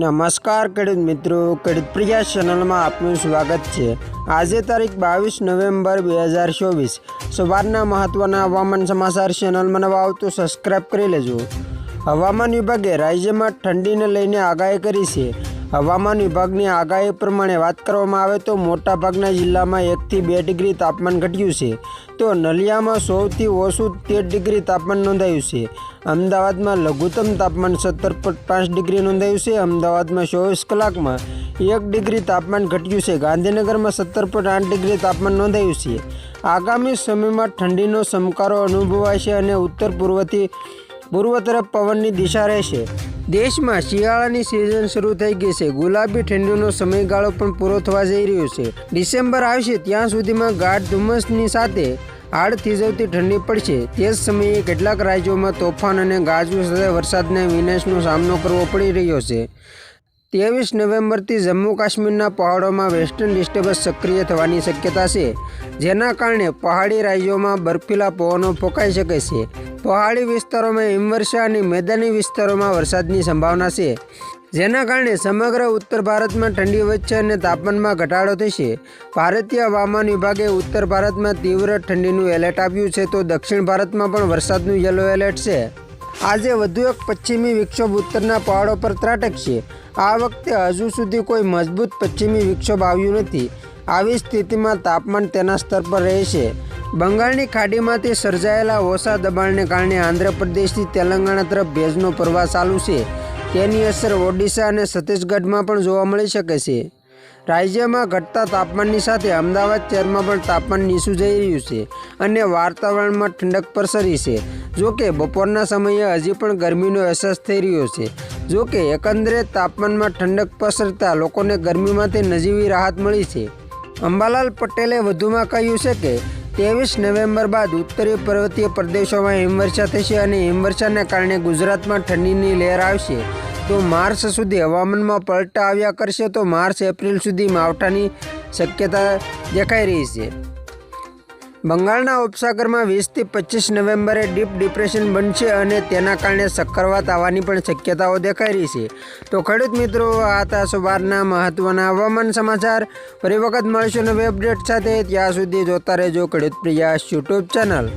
નમસ્કાર, ખેડૂત મિત્રો. ખેડૂત પ્રિયા ચેનલમાં આપનું સ્વાગત છે. આજે તારીખ બાવીસ નવેમ્બર બે હજાર ચોવીસ. સવારના મહત્ત્વના હવામાન સમાચાર ચેનલમાં નવા આવતું સબસ્ક્રાઈબ કરી લેજો. હવામાન વિભાગે રાજ્યમાં ઠંડીને લઈને આગાહી કરી છે. હવામાન વિભાગની આગાહી પ્રમાણે વાત કરવામાં આવે તો મોટાભાગના જિલ્લામાં એકથી બે ડિગ્રી તાપમાન ઘટ્યું છે. તો નલિયામાં સૌથી ઓછું તેર ડિગ્રી તાપમાન નોંધાયું છે. અમદાવાદમાં લઘુત્તમ તાપમાન સત્તર પોઈન્ટ પાંચ ડિગ્રી નોંધાયું છે. અમદાવાદમાં ચોવીસ કલાકમાં એક ડિગ્રી તાપમાન ઘટ્યું છે. ગાંધીનગરમાં સત્તર પોઈન્ટ આઠ ડિગ્રી તાપમાન નોંધાયું છે. આગામી સમયમાં ઠંડીનો સમકારો અનુભવાય છે અને ઉત્તર પૂર્વથી પૂર્વ તરફ પવનની દિશા રહેશે. દેશમાં શિયાળાની સિઝન શરૂ થઈ ગઈ છે. ગુલાબી ઠંડીનો સમયગાળો પણ પૂરો થવા જઈ રહ્યો છે. ડિસેમ્બર આવશે ત્યાં સુધીમાં ગાઢ ધુમ્મસની સાથે હાડ થીજવતી ઠંડી પડશે. તે જ સમયે કેટલાક રાજ્યોમાં તોફાન અને ગાજવું સાથે વરસાદના વિનાશનો સામનો કરવો પડી રહ્યો છે. ત્રેવીસ નવેમ્બરથી જમ્મુ કાશ્મીરના પહાડોમાં વેસ્ટર્ન ડિસ્ટર્બન્સ સક્રિય થવાની શક્યતા છે, જેના કારણે પહાડી રાજ્યોમાં બર્ફીલા પવનો ફૂંકાઈ શકે છે. પહાડી વિસ્તારોમાં હિમવર્ષા અને મેદાની વિસ્તારોમાં વરસાદની સંભાવના છે, જેના કારણે સમગ્ર ઉત્તર ભારતમાં ઠંડી વધશે અને તાપમાનમાં ઘટાડો થશે. ભારતીય હવામાન વિભાગે ઉત્તર ભારતમાં તીવ્ર ઠંડીનું એલર્ટ આપ્યું છે તો દક્ષિણ ભારતમાં પણ વરસાદનું યલો એલર્ટ છે. આજે વધુ એક પશ્ચિમી વિક્ષોભ ઉત્તરના પહાડો પર ત્રાટકશે. આ વખતે હજુ સુધી કોઈ મજબૂત પશ્ચિમી વિક્ષોભ આવ્યું નથી. આવી સ્થિતિમાં તાપમાન તેના સ્તર પર રહેશે. બંગાળની ખાડીમાંથી સર્જાયેલા ઓછા દબાણને કારણે આંધ્રપ્રદેશથી તેલંગાણા તરફ ભેજનો પ્રવાહ ચાલુ છે. તેની અસર ઓડિશા અને છત્તીસગઢમાં પણ જોવા મળી શકે છે. રાજ્યમાં ઘટતા તાપમાનની સાથે અમદાવાદ શહેરમાં પણ તાપમાન નીચું જઈ રહ્યું છે અને વાતાવરણમાં ઠંડક પ્રસરી છે. જોકે બપોરના સમયે હજી પણ ગરમીનો અહેસાસ થઈ રહ્યો છે. જોકે એકંદરે તાપમાનમાં ઠંડક પ્રસરતા લોકોને ગરમીમાંથી નજીવી રાહત મળી છે. અંબાલાલ પટેલે વધુમાં કહ્યું છે કે ત્રેવીસ નવેમ્બર બાદ ઉત્તરીય પર્વતીય પ્રદેશોમાં હિમવર્ષા થશે અને હિમવર્ષાને કારણે ગુજરાતમાં ઠંડીની લહેર આવશે. તો માર્ચ સુધી હવામાનમાં પલટા આવ્યા કરશે, તો માર્ચ એપ્રિલ સુધી માવઠાની શક્યતા દેખાઈ રહી છે. બંગાળના ઉપસાગરમાં વીસથી પચીસ નવેમ્બરે ડીપ ડિપ્રેશન બનશે અને તેના કારણે ચક્રવાત આવવાની પણ શક્યતાઓ દેખાઈ રહી છે. તો ખેડૂત મિત્રો, આ હતા સવારના મહત્વના હવામાન સમાચાર. ફરી વખત મળશું નવી અપડેટ સાથે. ત્યાં સુધી જોતા રહેજો ખેડૂત પ્રિયાસ યુટ્યુબ ચેનલ.